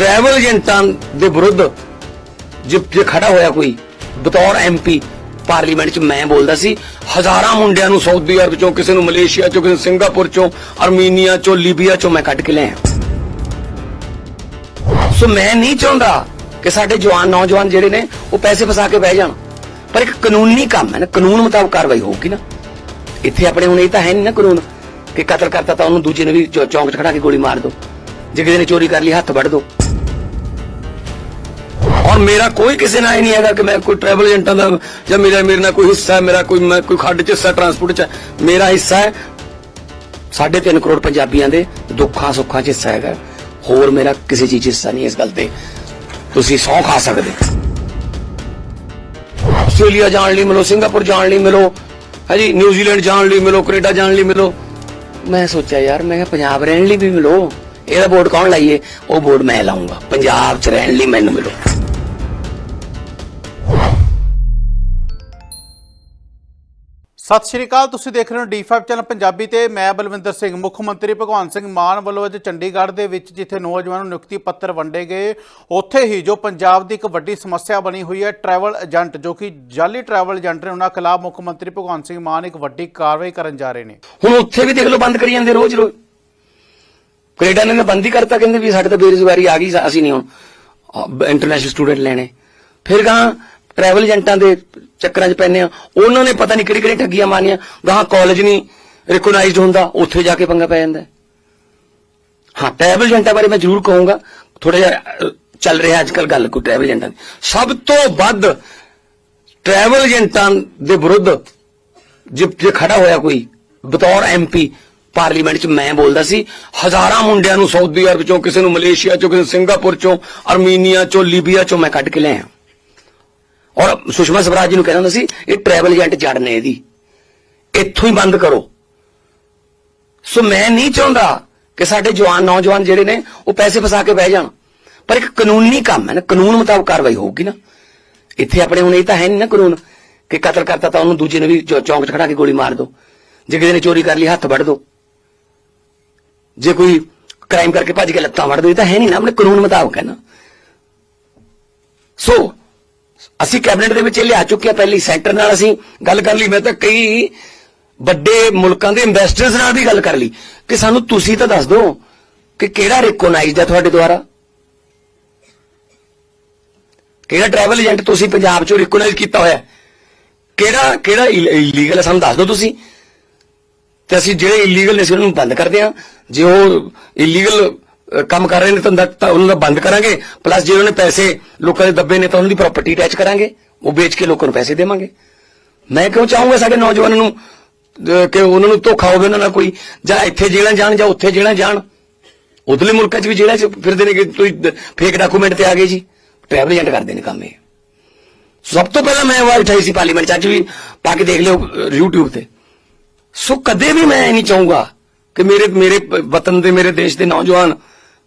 Travel ਏਜੰਟਾਂ ਦੇ ਵਿਰੁੱਧ ਜੇ ਜੇ ਖੜਾ ਹੋਇਆ ਕੋਈ ਬਤੌਰ ਐਮਪੀ ਪਾਰਲੀਮੈਂਟ 'ਚ ਮੈਂ ਬੋਲਦਾ ਸੀ, ਹਜ਼ਾਰਾਂ ਮੁੰਡਿਆਂ ਨੂੰ ਸਾਊਦੀ ਅਰਬ ਚੋਂ, ਕਿਸੇ ਨੂੰ ਮਲੇਸ਼ੀਆ ਚੋਂ, ਕਿਸੇ ਨੂੰ ਸਿੰਗਾਪੁਰ ਚੋਂ, ਅਰਮੀਨੀਆ ਚੋਂ, ਲੀਬੀਆ ਚੋਂ ਮੈਂ ਕੱਢ ਕੇ ਲਿਆ ਸੋ ਮੈਂ ਨਹੀਂ ਚਾਹੁੰਦਾ ਕਿ ਸਾਡੇ ਜਵਾਨ ਨੌਜਵਾਨ ਜਿਹੜੇ ਨੇ, ਉਹ ਪੈਸੇ ਫਸਾ ਕੇ ਬਹਿ ਜਾਣ। ਪਰ ਇੱਕ ਕਾਨੂੰਨੀ ਕੰਮ ਹੈ ਨਾ, ਕਾਨੂੰਨ ਮੁਤਾਬਕ ਕਾਰਵਾਈ ਹੋਊਗੀ ਨਾ। ਇੱਥੇ ਆਪਣੇ ਹੁਣ ਇਹ ਤਾਂ ਹੈ ਨਹੀਂ ਨਾ ਕਾਨੂੰਨ ਕਿ ਕਤਲ ਕਰਤਾ ਤਾਂ ਉਹਨੂੰ ਦੂਜੇ ਨੇ ਵੀ ਚੌ- ਚੌਂਕ 'ਚ ਖੜਾ ਕੇ ਗੋਲੀ ਮਾਰ ਦੋ। ਜੇ ਕਿਸੇ ਨੇ ਚੋਰੀ ਕਰ ਲਈ, ਹੱਥ ਵੱਢ ਦੋ। ਮੇਰਾ ਕੋਈ ਕਿਸੇ ਨਾਲ ਇਹ ਨਹੀਂ ਹੈਗਾ ਕਿ ਮੈਂ ਕੋਈ ਟਰੈਵਲ ਏਜੰਟਾਂ ਦਾ ਜਾਂ ਮੇਰਾ, ਮੇਰੇ ਨਾਲ ਕੋਈ ਹਿੱਸਾ ਹੈ, ਮੇਰਾ ਕੋਈ, ਮੈਂ ਕੋਈ ਖੱਡ 'ਚ ਹਿੱਸਾ ਟਰਾਂਸਪੋਰਟ 'ਚ ਮੇਰਾ ਹਿੱਸਾ ਹੈ, ਸਾਢੇ ਤਿੰਨ ਕਰੋੜ ਪੰਜਾਬੀਆਂ ਦੇ ਦੁੱਖਾਂ ਸੁੱਖਾਂ 'ਚ ਹਿੱਸਾ ਹੈਗਾ। ਹੋਰ ਮੇਰਾ ਕਿਸੇ ਚੀਜ਼ 'ਚ ਹਿੱਸਾ ਨਹੀਂ ਇਸ ਗੱਲ ਤੇ। ਤੁਸੀਂ ਸੌ ਖਾ ਸਕਦੇ। ਆਸਟ੍ਰੇਲੀਆ ਜਾਣ ਲਈ ਮਿਲੋ, ਸਿੰਗਾਪੁਰ ਜਾਣ ਲਈ ਮਿਲੋ ਹਾਂਜੀ ਨਿਊਜ਼ੀਲੈਂਡ ਜਾਣ ਲਈ ਮਿਲੋ, ਕੈਨੇਡਾ ਜਾਣ ਲਈ ਮਿਲੋ। ਮੈਂ ਸੋਚਿਆ ਯਾਰ, ਮੈਂ ਕਿਹਾ ਪੰਜਾਬ ਰਹਿਣ ਲਈ ਵੀ ਮਿਲੋ। ਇਹਦਾ ਬੋਰਡ ਕੌਣ ਲਾਈਏ? ਉਹ ਬੋਰਡ ਮੈਂ ਲਾਉਂਗਾ ਪੰਜਾਬ 'ਚ ਰਹਿਣ ਲਈ ਮੈਨੂੰ ਮਿਲੋ। ਸਤਿ ਸ਼੍ਰੀ ਅਕਾਲ, ਤੁਸੀਂ ਦੇਖ ਰਹੇ ਹੋ D5 ਚੈਨਲ ਪੰਜਾਬੀ ਤੇ ਮੈਂ ਬਲਵਿੰਦਰ ਸਿੰਘ, ਮੁੱਖ ਮੰਤਰੀ ਭਗਵੰਤ ਸਿੰਘ ਮਾਨ ਵੱਲੋਂ ਅੱਜ ਚੰਡੀਗੜ੍ਹ ਦੇ ਵਿੱਚ ਜਿੱਥੇ ਨੌਜਵਾਨਾਂ ਨੂੰ ਨਿਯੁਕਤੀ ਪੱਤਰ ਵੰਡੇ ਗਏ, ਉੱਥੇ ਹੀ ਜੋ ਪੰਜਾਬ ਦੀ ਇੱਕ ਵੱਡੀ ਸਮੱਸਿਆ ਬਣੀ ਹੋਈ ਹੈ ਟਰੈਵਲ ਏਜੰਟ ਜੋ ਕਿ ਜਾਲੀ ਟਰੈਵਲ ਏਜੰਟ ਨੇ, ਉਹਨਾਂ ਖਿਲਾਫ ਮੁੱਖ ਮੰਤਰੀ ਭਗਵੰਤ ਸਿੰਘ ਮਾਨ ਇੱਕ ਵੱਡੀ ਕਾਰਵਾਈ ਕਰਨ ਜਾ ਰਹੇ ਨੇ। ਹੁਣ ਉੱਥੇ ਵੀ ਦੇਖ ਲਓ, ਬੰਦ ਕਰੀ ਜਾਂਦੇ ਰੋਜ਼ ਰੋਜ਼। ਕੈਨੇਡਾ ਨੇ ਬੰਦ ਹੀ ਕਰਤਾ, ਕਹਿੰਦੇ ਵੀ ਸਾਡੇ ਤਾਂ ਬੇਰੁਜ਼ਗਾਰੀ ਆ ਗਈ, ਅਸੀਂ ਨਹੀਂ ਹੁਣ ਇੰਟਰਨੈਸ਼ਨਲ ਸਟੂਡੈਂਟ ਲੈਣੇ। ਫਿਰ ਗਾਂ ਟਰੈਵਲ ਏਜੰਟਾਂ ਦੇ ਚੱਕਰਾਂ 'ਚ ਪੈਨੇ ਆ। ਉਹਨਾਂ ਨੇ ਪਤਾ ਨਹੀਂ ਕਿਹੜੀ ਕਿਹੜੀ ਠੱਗੀਆਂ ਮਾਰੀਆਂ ਗਾਂ ਕਾਲਜ ਨਹੀਂ ਰਿਕਗਨਾਈਜ਼ਡ ਹੁੰਦਾ, ਉੱਥੇ ਜਾ ਕੇ ਪੰਗਾ ਪੈ ਜਾਂਦਾ। ਹਾਂ ਟਰੈਵਲ ਏਜੰਟਾਂ ਬਾਰੇ ਮੈਂ ਜ਼ਰੂਰ ਕਹੂੰਗਾ। ਥੋੜਾ ਜਿਹਾ ਚੱਲ ਰਿਹਾ ਅੱਜ ਕੱਲ ਗੱਲ ਕੋਈ ਟਰੈਵਲ ਏਜੰਟਾਂ ਦੀ। ਸਭ ਤੋਂ ਵੱਧ ਟਰੈਵਲ ਏਜੰਟਾਂ ਦੇ ਵਿਰੁੱਧ ਜੇ ਜੇ ਖੜਾ ਹੋਇਆ ਕੋਈ ਬਤੌਰ ਐਮਪੀ ਪਾਰਲੀਮੈਂਟ 'ਚ ਮੈਂ ਬੋਲਦਾ ਸੀ, ਹਜ਼ਾਰਾਂ ਮੁੰਡਿਆਂ ਨੂੰ ਸਾਊਦੀ ਅਰਬ ਚੋਂ, ਕਿਸੇ ਨੂੰ ਮਲੇਸ਼ੀਆ ਚੋਂ, ਕਿਸੇ ਨੂੰ ਸਿੰਗਾਪੁਰ ਚੋਂ ਅਰਮੀਨੀਆ ਚੋਂ ਲੀਬੀਆ ਚੋਂ ਮੈਂ ਕੱਢ ਕੇ ਲਿਆ ਔਰ ਸੁਸ਼ਮਾ ਸਵਰਾਜ ਜੀ ਨੂੰ ਕਹਿੰਦਾ ਹੁੰਦਾ ਸੀ, ਇਹ ਟਰੈਵਲ ਏਜੰਟ ਜੜ ਨੇ ਇਹਦੀ। ਇੱਥੋਂ ਹੀ ਬੰਦ ਕਰੋ। ਸੋ ਮੈਂ ਨਹੀਂ ਚਾਹੁੰਦਾ ਕਿ ਸਾਡੇ ਜਵਾਨ, ਨੌਜਵਾਨ ਜਿਹੜੇ ਨੇ, ਉਹ ਪੈਸੇ ਫਸਾ ਕੇ ਬਹਿ ਜਾਣ। ਪਰ ਇੱਕ ਕਾਨੂੰਨੀ ਕੰਮ ਹੈ ਨਾ, ਕਾਨੂੰਨ ਮੁਤਾਬਕ ਕਾਰਵਾਈ ਹੋਊਗੀ ਨਾ। ਇੱਥੇ ਆਪਣੇ ਹੁਣ ਇਹ ਤਾਂ ਹੈ ਨਹੀਂ ਨਾ ਕਾਨੂੰਨ ਕਿ ਕਤਲ ਕਰਤਾ ਤਾਂ ਉਹਨੂੰ ਦੂਜੇ ਨੂੰ ਵੀ ਚੌ- ਚੌਂਕ 'ਚ ਖੜਾ ਕੇ ਗੋਲੀ ਮਾਰ ਦੋ। ਜੇ ਕਿਸੇ ਨੇ ਚੋਰੀ ਕਰ ਲਈ, ਹੱਥ ਵੱਢ ਦੋ। ਜੇ ਕੋਈ ਕ੍ਰਾਈਮ ਕਰਕੇ ਭੱਜ ਕੇ ਲੱਤਾਂ ਵੱਢ ਦੋ, ਇਹ ਤਾਂ ਹੈ ਨਹੀਂ ਨਾ, ਆਪਣੇ ਕਾਨੂੰਨ ਮੁਤਾਬਕ ਹੈ ਨਾ। ਸੋ ਅਸੀਂ ਕੈਬਨਿਟ ਦੇ ਵਿੱਚ ਇਹ ਲਿਆ ਚੁੱਕੇ ਆ, ਪਹਿਲੀ ਸੈਂਟਰ ਨਾਲ ਅਸੀਂ ਗੱਲ ਕਰ ਲਈ। ਮੈਂ ਤਾਂ ਕਈ ਵੱਡੇ ਮੁਲਕਾਂ ਦੇ ਇਨਵੈਸਟਰਸ ਨਾਲ ਵੀ ਗੱਲ ਕਰ ਲਈ। ਕਿ ਸਾਨੂੰ ਤੁਸੀਂ ਤਾਂ ਦੱਸ ਦਿਓ ਕਿ ਕਿਹੜਾ ਰਿਕੋਗਨਾਈਜ਼ਡ ਹੈ ਤੁਹਾਡੇ ਦੁਆਰਾ? ਕਿਹੜਾ ਟਰੈਵਲ ਏਜੰਟ ਤੁਸੀਂ ਪੰਜਾਬ ਚੋਂ ਰਿਕੋਗਨਾਈਜ਼ ਕੀਤਾ ਹੋਇਆ? ਕਿਹੜਾ ਕਿਹੜਾ ਇਲੀਗਲ ਹੈ ਸਾਨੂੰ ਦੱਸ ਦਿਓ ਤੁਸੀਂ। ਤੇ ਅਸੀਂ ਜਿਹੜੇ ਇਲੀਗਲ ਨੇ ਅਸੀਂ ਉਹਨਾਂ ਨੂੰ ਬੰਦ ਕਰਦੇ ਹਾਂ। ਜੇ ਉਹ ਇਲੀਗਲ ਕੰਮ ਕਰ ਰਹੇ ਨੇ ਤਾਂ ਤਾਂ ਉਹਨਾਂ ਦਾ ਬੰਦ ਕਰਾਂਗੇ। ਪਲੱਸ ਜੇ ਉਹਨਾਂ ਨੇ ਪੈਸੇ ਲੋਕਾਂ ਦੇ ਦੱਬੇ ਨੇ ਤਾਂ ਉਹਨਾਂ ਦੀ ਪ੍ਰਾਪਰਟੀ ਅਟੈਚ ਕਰਾਂਗੇ। ਉਹ ਵੇਚ ਕੇ ਲੋਕਾਂ ਨੂੰ ਪੈਸੇ ਦੇਵਾਂਗੇ। ਮੈਂ ਕਿਉਂ ਚਾਹੂੰਗਾ ਸਾਡੇ ਨੌਜਵਾਨਾਂ ਨੂੰ ਕਿ ਉਹਨਾਂ ਨੂੰ ਧੋਖਾ ਹੋਵੇ ਉਹਨਾਂ ਨਾਲ ਕੋਈ? ਜਾਂ ਇੱਥੇ ਜੇਲ੍ਹਾਂ ਜਾਣ ਜਾਂ ਉੱਥੇ ਜੇਲ੍ਹਾਂ ਜਾਣ। ਉਧਰਲੇ ਮੁਲਕਾਂ 'ਚ ਵੀ ਜੇਲ੍ਹਾਂ 'ਚ ਫਿਰਦੇ ਨੇ ਕਿ ਤੁਸੀਂ ਫੇਕ ਡਾਕੂਮੈਂਟ ਤੇ ਆ ਗਏ ਜੀ। ਟਰੈਵਲ ਏਜੰਟ ਕਰਦੇ ਨੇ ਕੰਮ ਇਹ। ਸਭ ਤੋਂ ਪਹਿਲਾਂ ਮੈਂ ਆਵਾਜ਼ ਉਠਾਈ ਸੀ ਪਾਰਲੀਮੈਂਟ 'ਚ ਅੱਜ ਵੀ ਪਾ ਕੇ ਦੇਖ ਲਿਓ ਅਹ, YouTube ਤੇ। ਸੋ ਕਦੇ ਵੀ ਮੈਂ ਇਹ ਨਹੀਂ ਚਾਹੂੰਗਾ ਕਿ ਮੇਰੇ ਮੇਰੇ ਵਤਨ ਦੇ ਮੇਰੇ ਦੇਸ਼ ਦੇ ਨੌਜਵਾਨ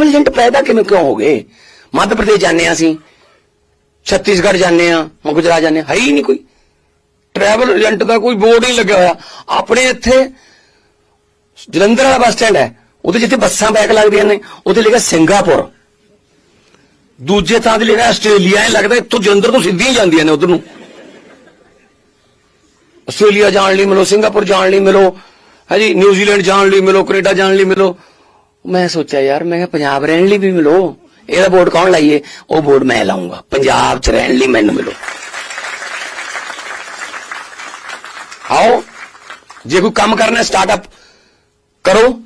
ਟਰੈਵਲ ਏਜੰਟ ਪੈਦਾ ਕਿਵੇਂ ਕਿਉਂ ਹੋ ਗਏ? ਮੱਧ ਪ੍ਰਦੇਸ਼ ਜਾਂਦੇ ਹਾਂ ਅਸੀਂ। ਛੱਤੀਸਗੜ੍ਹ ਜਾਂਦੇ ਆ ਗੁਜਰਾਤ ਜਾਂਦੇ ਹੈ। ਹੀ ਨਹੀਂ ਕੋਈ। ਟਰੈਵਲ ਏਜੰਟ ਦਾ ਕੋਈ ਬੋਰਡ ਨਹੀਂ ਲੱਗਿਆ ਹੋਇਆ। ਆਪਣੇ ਇੱਥੇ ਜਲੰਧਰ ਵਾਲਾ ਬੱਸ ਸਟੈਂਡ ਹੈ। ਉਹਦੇ ਜਿੱਥੇ ਬੱਸਾਂ ਬੈਕ ਲੱਗਦੀਆਂ ਨੇ ਉੱਥੇ ਲਿਖਿਆ ਸਿੰਗਾਪੁਰ। ਦੂਜੇ ਥਾਂ ਤੇ ਲਿਖਿਆ ਆਸਟ੍ਰੇਲੀਆ। ਇਹ ਲੱਗਦਾ ਇੱਥੋਂ ਜਲੰਧਰ ਤੋਂ ਸਿੱਧੀਆਂ ਜਾਂਦੀਆਂ ਨੇ ਉਧਰ ਨੂੰ। ਆਸਟ੍ਰੇਲੀਆ ਜਾਣ ਲਈ ਮਿਲੋ, ਸਿੰਗਾਪੁਰ ਜਾਣ ਲਈ ਮਿਲੋ। ਹਾਂਜੀ ਨਿਊਜ਼ੀਲੈਂਡ ਜਾਣ ਲਈ ਮਿਲੋ, ਕੈਨੇਡਾ ਜਾਣ ਲਈ ਮਿਲੋ। ਮੈਂ ਸੋਚਿਆ, ਯਾਰ, ਮੈਂ ਕਿਹਾ ਪੰਜਾਬ ਰਹਿਣ ਲਈ ਵੀ ਮਿਲੋ। ਇਹਦਾ ਬੋਰਡ ਕੌਣ ਲਾਈਏ? ਉਹ ਬੋਰਡ ਮੈਂ ਲਾਉਂਗਾ ਪੰਜਾਬ 'ਚ ਰਹਿਣ ਲਈ ਮੈਨੂੰ ਮਿਲੋ। ਆਓ, ਜੇ ਕੋਈ ਕੰਮ ਕਰਨਾ ਸਟਾਰਟਅਪ ਕਰੋ।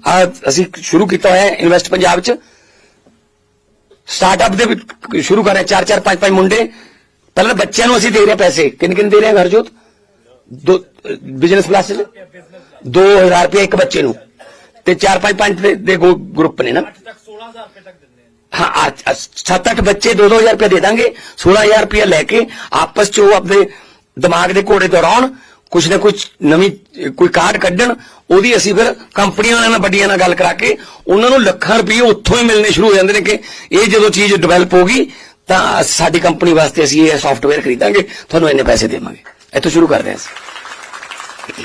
ਅਸੀਂ ਸ਼ੁਰੂ ਕੀਤਾ ਹੋਇਆ ਇਨਵੈਸਟ ਪੰਜਾਬ 'ਚ। ਸਟਾਰਟਅਪ ਦੇ ਵਿੱਚ ਸ਼ੁਰੂ ਕਰ ਰਹੇ ਚਾਰ ਚਾਰ ਪੰਜ ਪੰਜ ਮੁੰਡੇ। ਪਹਿਲਾਂ ਬੱਚਿਆਂ ਨੂੰ ਅਸੀਂ ਦੇ ਰਹੇ ਪੈਸੇ। ਕਿੰਨੇ ਕਿੰਨੇ ਦੇ ਰਹੇ ਹਾਂ ਘਰਜੋਤ ਦੋ ਬਿਜ਼ਨਸ ਕਲਾਸ ਚ? 2000 ਰੁਪਏ ਇੱਕ ਬੱਚੇ ਨੂੰ। ਤੇ 4 5 5 ਦੇ ਗਰੁੱਪ ਨੇ ਨਾ। 16,000 ਰੁਪਏ ਤੱਕ ਦਿੰਦੇ ਹਾਂ ਸੱਤ ਅੱਠ ਬੱਚੇ 2-2000 ਰੁਪਏ ਦੇ ਦਾਂਗੇ 16000 ਰੁਪਏ ਲੈ ਕੇ ਆਪਸ ਚ ਉਹ ਆਪਣੇ ਦਿਮਾਗ ਦੇ ਘੋੜੇ ਦੌੜਾਉਣ ਕੁਛ ਨਾ ਕੁਛ ਨਵੀਂ ਕੋਈ ਕਾਰਡ ਕੱਢਣ ਉਹਦੀ ਅਸੀਂ ਫਿਰ ਕੰਪਨੀਆਂ ਵਾਲਿਆਂ ਨਾਲ ਵੱਡੀਆਂ ਨਾਲ ਗੱਲ ਕਰਾ ਕੇ ਉਹਨਾਂ ਨੂੰ ਲੱਖਾਂ ਰੁਪਏ ਉੱਥੋਂ ਹੀ ਮਿਲਣੇ ਸ਼ੁਰੂ ਹੋ ਜਾਂਦੇ ਨੇ ਕਿ ਇਹ ਜਦੋਂ ਚੀਜ਼ ਡਿਵੈਲਪ ਹੋਗੀ ਤਾਂ ਸਾਡੀ ਕੰਪਨੀ ਵਾਸਤੇ ਅਸੀਂ ਇਹ ਸੌਫਟਵੇਅਰ ਖਰੀਦਾਂਗੇ ਤੁਹਾਨੂੰ ਇੰਨੇ ਪੈਸੇ ਦੇਵਾਂਗੇ। ਇੱਥੋਂ ਸ਼ੁਰੂ ਕਰਦੇ ਹਾਂ ਅਸੀਂ।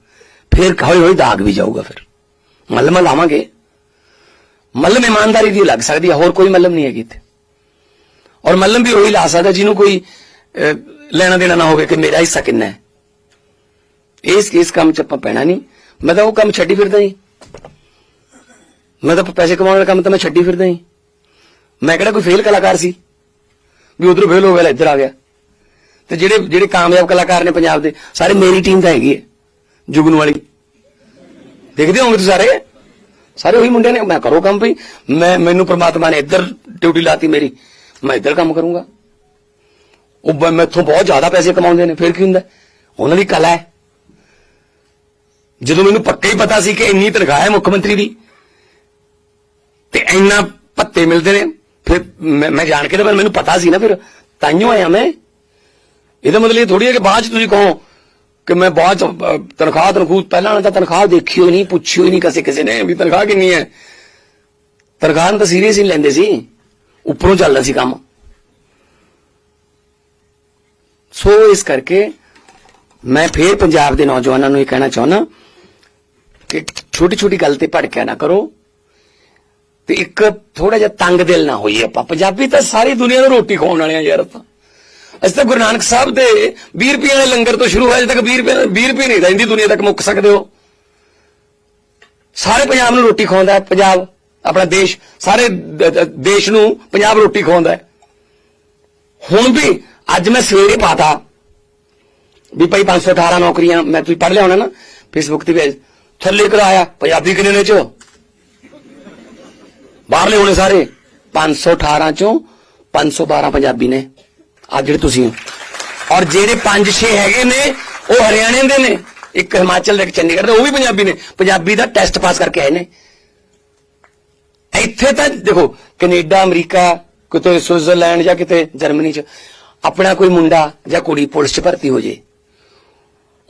ਫਿਰ ਹੌਲੀ ਹੌਲੀ ਦਾਗ ਵੀ ਜਾਊਗਾ ਫਿਰ ਮੱਲਮ ਲਾਵਾਂਗੇ ਮੱਲਮ ਇਮਾਨਦਾਰੀ ਦੀ ਲੱਗ ਸਕਦੀ ਹੈ ਹੋਰ ਕੋਈ ਮੱਲਮ ਨਹੀਂ ਹੈਗੀ ਇੱਥੇ ਔਰ ਮੱਲਮ ਵੀ ਉਹੀ ਲਾ ਸਕਦਾ ਜਿਹਨੂੰ ਕੋਈ ਲੈਣਾ ਦੇਣਾ ਨਾ ਹੋਵੇ ਕਿ ਮੇਰਾ ਹਿੱਸਾ ਕਿੰਨਾ ਹੈ ਇਸ ਇਸ ਕੰਮ 'ਚ ਆਪਾਂ ਪੈਣਾ ਨਹੀਂ ਮੈਂ ਤਾਂ ਉਹ ਕੰਮ ਛੱਡੀ ਫਿਰਦਾ ਜੀ ਮੈਂ ਤਾਂ ਪੈਸੇ ਕਮਾਉਣ ਵਾਲਾ ਕੰਮ ਤਾਂ ਮੈਂ ਛੱਡੀ ਫਿਰਦਾ ਜੀ ਮੈਂ ਕਿਹੜਾ ਕੋਈ ਫੇਲ ਕਲਾਕਾਰ ਸੀ ਵੀ ਉਧਰ ਫੇਲ ਹੋ ਗਿਆ ਇੱਧਰ ਆ ਗਿਆ ਤੇ ਜਿਹੜੇ ਜਿਹੜੇ ਕਾਮਯਾਬ ਕਲਾਕਾਰ ਨੇ ਪੰਜਾਬ ਦੇ ਸਾਰੇ ਮੇਰੀ ਟੀਮ ਦਾ ਹੈਗੀ ਹੈ ਜੁਗਨ ਵਾਲੀ। ਦੇਖਦੇ ਹੋਗੇ ਤੁਸੀਂ ਸਾਰੇ? ਸਾਰੇ ਉਹੀ ਮੁੰਡੇ ਨੇ, ਮੈਂ ਕਰੋ ਕੰਮ ਵੀ ਮੈਂ, ਮੈਨੂੰ ਪ੍ਰਮਾਤਮਾ ਨੇ ਇੱਧਰ ਡਿਊਟੀ ਲਾਤੀ ਮੇਰੀ। ਮੈਂ ਇੱਧਰ ਕੰਮ ਕਰੂੰਗਾ। ਉਹ ਬ- ਮੈਥੋਂ ਬਹੁਤ ਜ਼ਿਆਦਾ ਪੈਸੇ ਕਮਾਉਂਦੇ ਨੇ, ਫਿਰ ਕੀ ਹੁੰਦਾ? ਉਹਨਾਂ ਦੀ ਕਲਾ ਹੈ। ਜਦੋਂ ਮੈਨੂੰ ਪੱਕਾ ਹੀ ਪਤਾ ਸੀ ਕਿ ਇੰਨੀ ਤਨਖਾਹ ਹੈ ਮੁੱਖ ਮੰਤਰੀ ਦੀ, ਤੇ ਇੰਨਾ ਭੱਤੇ ਮਿਲਦੇ ਨੇ, ਫਿਰ ਮੈਂ ਮੈਂ ਜਾਣ ਕੇ ਤਾਂ ਫਿਰ ਮੈਨੂੰ ਪਤਾ ਸੀ ਨਾ ਫਿਰ। ਤਾਈਓ ਆਇਆ ਮੈਂ। ਇਹਦਾ ਮਤਲਬ ਇਹ ਥੋੜੀ ਹੈ ਕਿ ਬਾਅਦ ਚ ਤੁਸੀਂ ਕਹੋ ਕਿ ਮੈਂ ਬਾਅਦ ਚ ਤਨਖਾਹ ਤਨਖੂਹ, ਪਹਿਲਾਂ ਵਾਲਾ ਤਾਂ ਤਨਖਾਹ ਦੇਖੀ ਹੋਈ ਨਹੀਂ, ਪੁੱਛੀ ਹੋਈ ਨਹੀਂ ਕਿਸੇ ਕਿਸੇ ਨੇ ਵੀ ਤਨਖਾਹ ਕਿੰਨੀ ਹੈ। ਤਨਖਾਹ ਨੂੰ ਤਾਂ ਸੀਰੀਅਸ ਹੀ ਲੈਂਦੇ ਸੀ। ਉੱਪਰੋਂ ਚੱਲਦਾ ਸੀ ਕੰਮ। ਸੋ ਇਸ ਕਰਕੇ ਮੈਂ ਫੇਰ ਪੰਜਾਬ ਦੇ ਨੌਜਵਾਨਾਂ ਨੂੰ ਇਹ ਕਹਿਣਾ ਚਾਹੁੰਦਾ ਕਿ ਛੋਟੀ ਛੋਟੀ ਗੱਲ ਤੇ ਭੜਕਿਆ ਨਾ ਕਰੋ ਤੇ ਇੱਕ ਥੋੜਾ ਜਿਹਾ ਤੰਗ ਦਿਲ ਨਾ ਹੋਈਏ ਆਪਾਂ। ਪੰਜਾਬੀ ਤਾਂ ਸਾਰੀ ਦੁਨੀਆ ਨੂੰ ਰੋਟੀ ਖਵਾਉਣ ਵਾਲੇ ਆ ਯਾਰ ਆਪਾਂ। ਅਸੀਂ ਤਾਂ ਗੁਰੂ ਨਾਨਕ ਸਾਹਿਬ ਦੇ 20 ਰੁਪਏ ਵਾਲੇ ਲੰਗਰ ਤੋਂ ਸ਼ੁਰੂ ਹੋਇਆ, ਅਜੇ ਤੱਕ 20 ਰੁਪਏ 20 ਰੁਪਏ ਨਹੀਂ ਰਹਿੰਦੀ ਦੁਨੀਆ ਤੱਕ ਮੁੱਕ ਸਕਦੇ ਹੋ। ਸਾਰੇ ਪੰਜਾਬ ਨੂੰ ਰੋਟੀ ਖਵਾਉਂਦਾ ਹੈ, ਪੰਜਾਬ, ਆਪਣਾ ਦੇਸ਼, ਸਾਰੇ ਦੇਸ਼ ਨੂੰ ਪੰਜਾਬ ਰੋਟੀ ਖਵਾਉਂਦਾ ਹੈ। ਹੁਣ ਵੀ ਅੱਜ ਮੈਂ ਸਵੇਰੇ ਪਾਤਾ ਵੀ ਭਾਈ 518 ਨੌਕਰੀਆਂ ਮੈਂ ਤੁਸੀਂ ਪੜ੍ਹ ਲਿਆ ਹੋਣਾ ਨਾ ਫੇਸਬੁੱਕ ਤੇ ਵੀ ਥੱਲੇ ਕਰਾਇਆ ਪੰਜਾਬੀ ਕਿੰਨੇ ਨੇ ਚੋ? ਬਾਹਰਲੇ ਹੋਣੇ ਸਾਰੇ। 518 ਚੋਂ 512 ਪੰਜਾਬੀ ਨੇ। ਆ ਜਿਹੜੇ ਤੁਸੀਂ ਹੋ। ਔਰ ਜਿਹੜੇ 5-6 ਹੈਗੇ ਨੇ, ਉਹ ਹਰਿਆਣੇ ਦੇ ਨੇ। ਇੱਕ ਹਿਮਾਚਲ ਦੇ, ਇੱਕ ਚੰਡੀਗੜ੍ਹ ਦੇ, ਉਹ ਵੀ ਪੰਜਾਬੀ ਨੇ। ਪੰਜਾਬੀ ਦਾ ਟੈਸਟ ਪਾਸ ਕਰਕੇ ਆਏ ਨੇ। ਇੱਥੇ ਤਾਂ ਦੇਖੋ, ਕੈਨੇਡਾ, ਅਮਰੀਕਾ, ਕਿਤੇ ਸਵਿਟਜ਼ਰਲੈਂਡ ਜਾਂ ਕਿਤੇ ਜਰਮਨੀ ਚ, ਆਪਣਾ ਕੋਈ ਮੁੰਡਾ ਜਾਂ ਕੁੜੀ ਪੁਲਿਸ ਚ ਭਰਤੀ ਹੋ ਜੇ।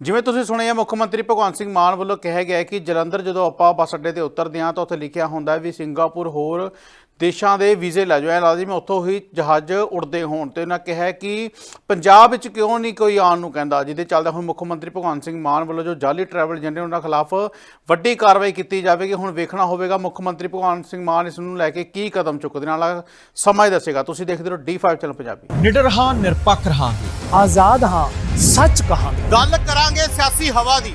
ਜਿਵੇਂ ਤੁਸੀਂ ਸੁਣਿਆ ਮੁੱਖ ਮੰਤਰੀ ਭਗਵੰਤ ਸਿੰਘ ਮਾਨ ਵੱਲੋਂ ਕਿਹਾ ਗਿਆ ਕਿ ਜਲੰਧਰ ਜਦੋਂ ਆਪਾਂ ਬੱਸ ਅੱਡੇ ਤੇ ਉਤਰਦੇ ਹਾਂ ਤਾਂ ਉੱਥੇ ਲਿਖਿਆ ਹੁੰਦਾ ਵੀ ਸਿੰਗਾਪੁਰ ਹੋਰ ਦੇਸ਼ਾਂ ਦੇ ਵੀਜ਼ੇ ਲੈ ਜਾਓ। ਐ ਲਾਜ਼ਮੀ ਉੱਥੋਂ ਹੀ ਜਹਾਜ਼ ਉੜਦੇ ਹੋਣ ਤੇ ਉਹਨਾਂ ਕਿਹਾ ਕਿ ਪੰਜਾਬ ਵਿੱਚ ਕਿਉਂ ਨਹੀਂ ਕੋਈ ਆਉਣ ਨੂੰ ਕਹਿੰਦਾ? ਜਿਹਦੇ ਚੱਲਦਾ ਹੁਣ ਮੁੱਖ ਮੰਤਰੀ ਭਗਵੰਤ ਸਿੰਘ ਮਾਨ ਵੱਲੋਂ ਜੋ ਜਾਲੀ ਟਰੈਵਲ ਏਜੰਟ ਉਹਨਾਂ ਖਿਲਾਫ ਵੱਡੀ ਕਾਰਵਾਈ ਕੀਤੀ ਜਾਵੇਗੀ। ਹੁਣ ਵੇਖਣਾ ਹੋਵੇਗਾ ਮੁੱਖ ਮੰਤਰੀ ਭਗਵੰਤ ਸਿੰਘ ਮਾਨ ਇਸ ਨੂੰ ਲੈ ਕੇ ਕੀ ਕਦਮ ਚੁੱਕਦੇ ਨਾਲ ਸਮਾਂ ਹੀ ਦੱਸੇਗਾ। ਤੁਸੀਂ ਦੇਖਦੇ ਰਹੋ D5 ਚੈਨਲ ਪੰਜਾਬੀ। ਨਿਡਰ ਹਾਂ ਨਿਰਪੱਖ ਰਹਾਂਗੇ। ਆਜ਼ਾਦ ਹਾਂ ਸੱਚ ਕਹਾਂਗੇ। ਗੱਲ ਕਰਾਂਗੇ ਸਿਆਸੀ ਹਵਾ ਦੀ।